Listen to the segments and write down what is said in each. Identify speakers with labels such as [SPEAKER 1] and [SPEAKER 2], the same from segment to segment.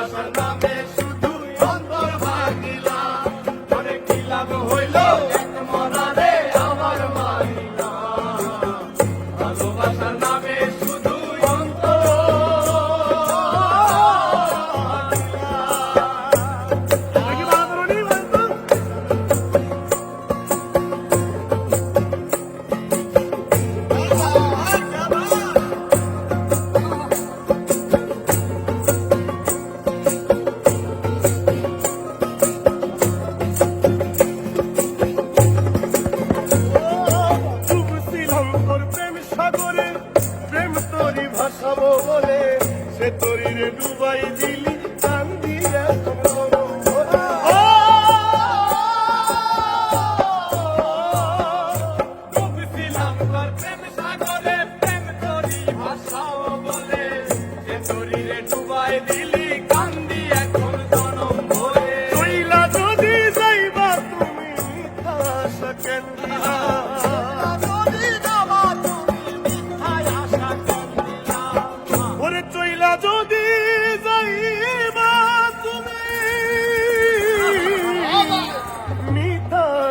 [SPEAKER 1] Masarna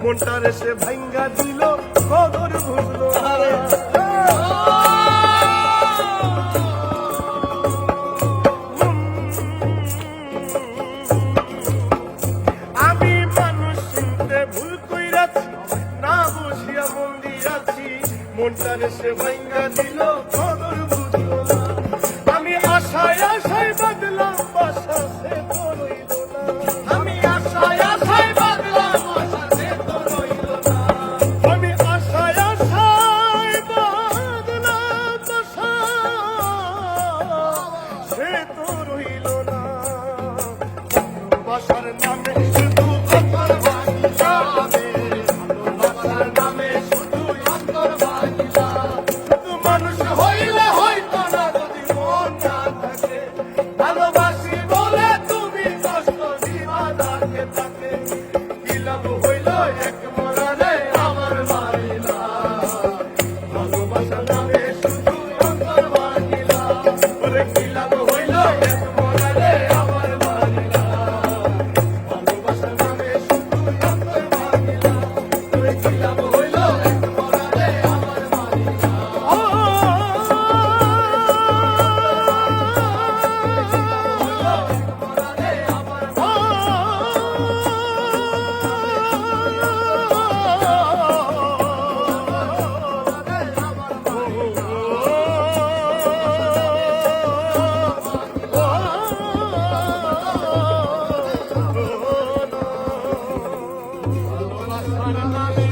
[SPEAKER 1] মনটা সে ভাঙ্গা দিল কদর বুঝলো আমি মানুষ না বন্দি সে ভাঙ্গা দিল আমি আশায় আশায় বদলা Bye. Para